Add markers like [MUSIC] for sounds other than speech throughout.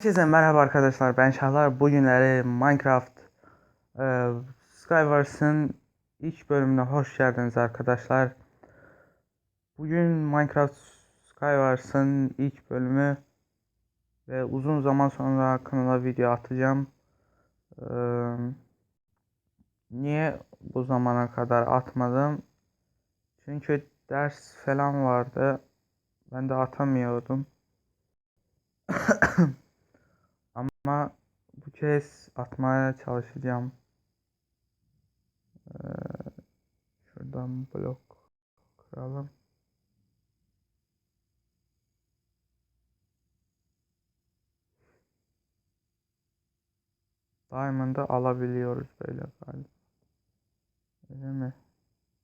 Herkese merhaba arkadaşlar ben Şahlar. Bugünleri Minecraft e, Skywars'ın ilk bölümüne hoş geldiniz arkadaşlar. Bugün Minecraft Skywars'ın ilk bölümü ve uzun zaman sonra kanala video atacağım. E, Niye bu zamana kadar atmadım? Çünkü ders falan vardı. Ben de atamıyordum [COUGHS] Ama bu kez atmaya çalışacağım. Ee, şuradan blok kıralım. Diamond'ı alabiliyoruz böyle galiba. Öyle mi?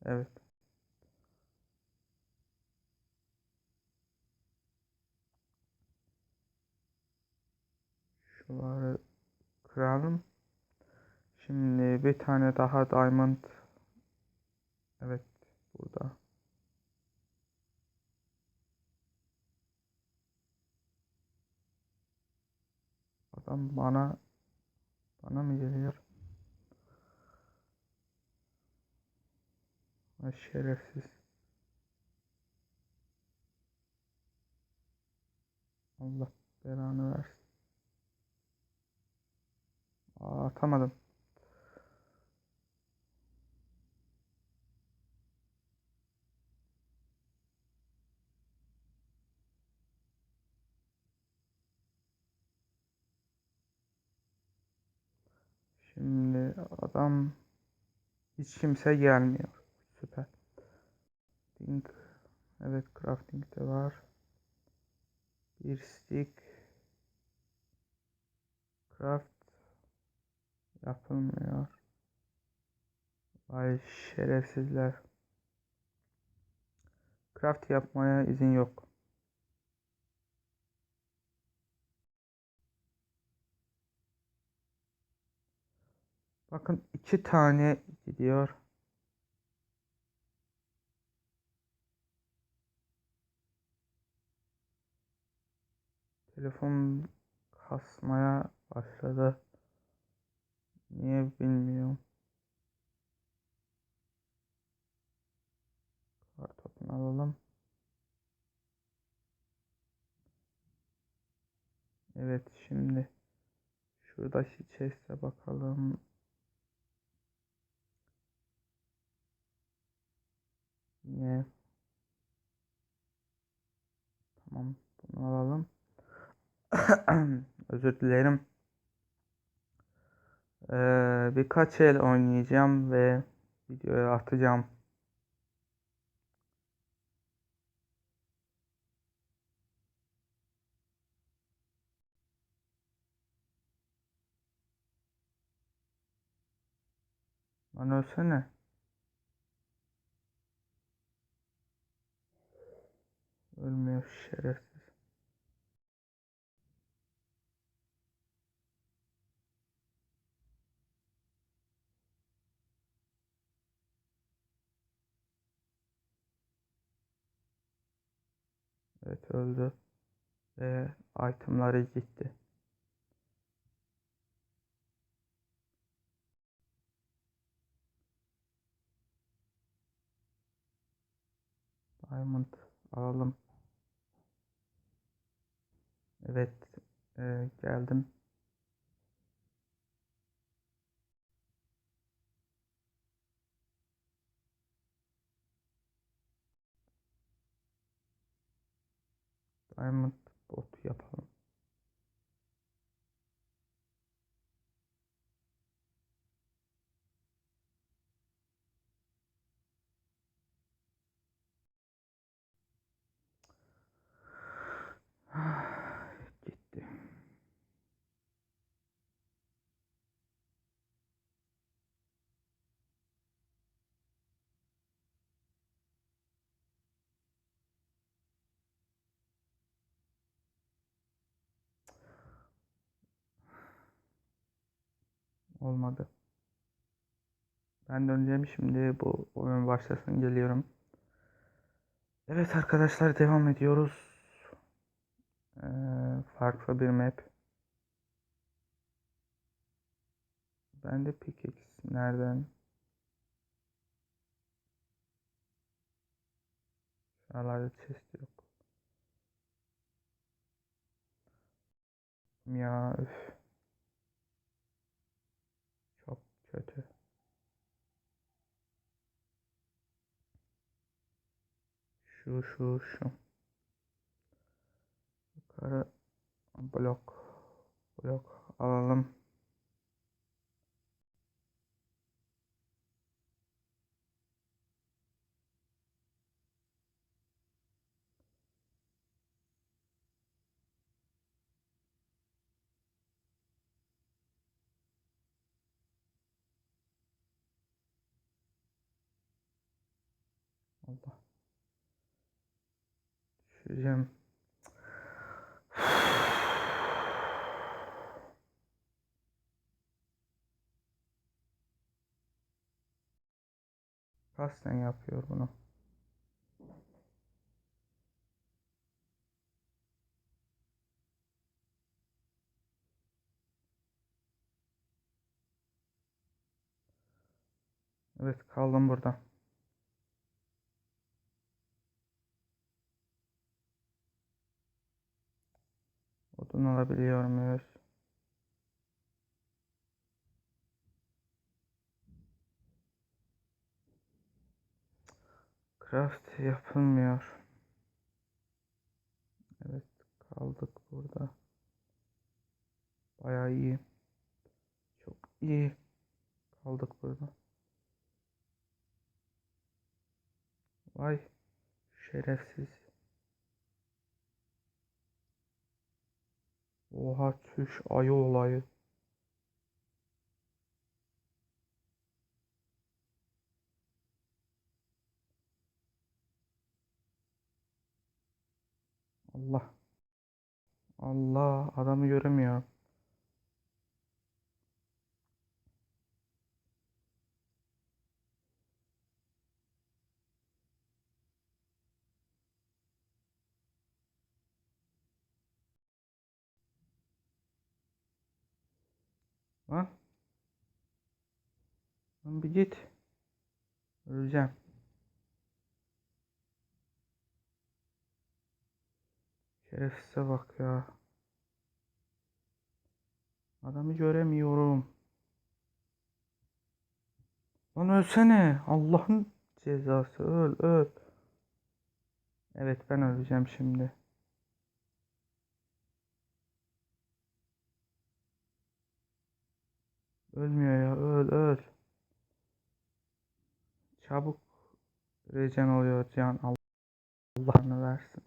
Evet. Şuları kıralım. Şimdi bir tane daha diamond. Evet burada. Adam bana bana mı geliyor? Ay şerefsiz. Allah belanı versin. Aa, atamadım. Şimdi adam hiç kimse gelmiyor. Süper. Think. Evet crafting de var. Bir stick. Craft yapılmıyor. Vay şerefsizler. Craft yapmaya izin yok. Bakın iki tane gidiyor. Telefon kasmaya başladı. Niye bilmiyorum. Kartopunu alalım. Evet şimdi şuradaki chest'e bakalım. Yine tamam bunu alalım. [COUGHS] Özür dilerim. Ee, birkaç el oynayacağım ve videoya atacağım. Lan ölsene. Ölmüyor şerefsiz. Evet öldü. Ve itemları gitti. Diamond alalım. Evet e, geldim. Diamond bot yapalım. olmadı. Ben döneceğim şimdi bu oyun başlasın geliyorum. Evet arkadaşlar devam ediyoruz. Ee, farklı bir map. Ben de pickaxe nereden? Şuralarda chest yok. Ya öf. Kötü. Şu şu şu. Yukarı blok blok alalım. Allah. Düşeceğim. Kasten yapıyor bunu. Evet kaldım burada. Odun alabiliyor muyuz? Craft yapılmıyor. Evet kaldık burada. Bayağı iyi. Çok iyi. Kaldık burada. Vay şerefsiz. Oha tüş ayı olayı. Allah. Allah adamı göremiyorum. Lan. Lan bir git. Öleceğim. Şerefsize bak ya. Adamı göremiyorum. Lan ölsene. Allah'ın cezası. Öl öl. Evet ben öleceğim şimdi. Ölmüyor ya. Öl öl. Çabuk regen oluyor can. Allah'ını versin.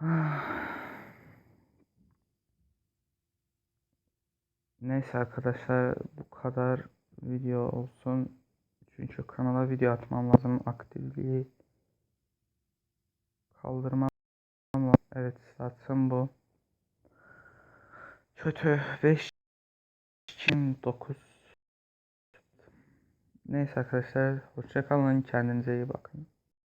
[SIGHS] Neyse arkadaşlar bu kadar video olsun. Çünkü kanala video atmam lazım. Aktifliği kaldırmam lazım. Evet satsın bu. Kötü 5 9 Neyse arkadaşlar hoşça kalın kendinize iyi bakın.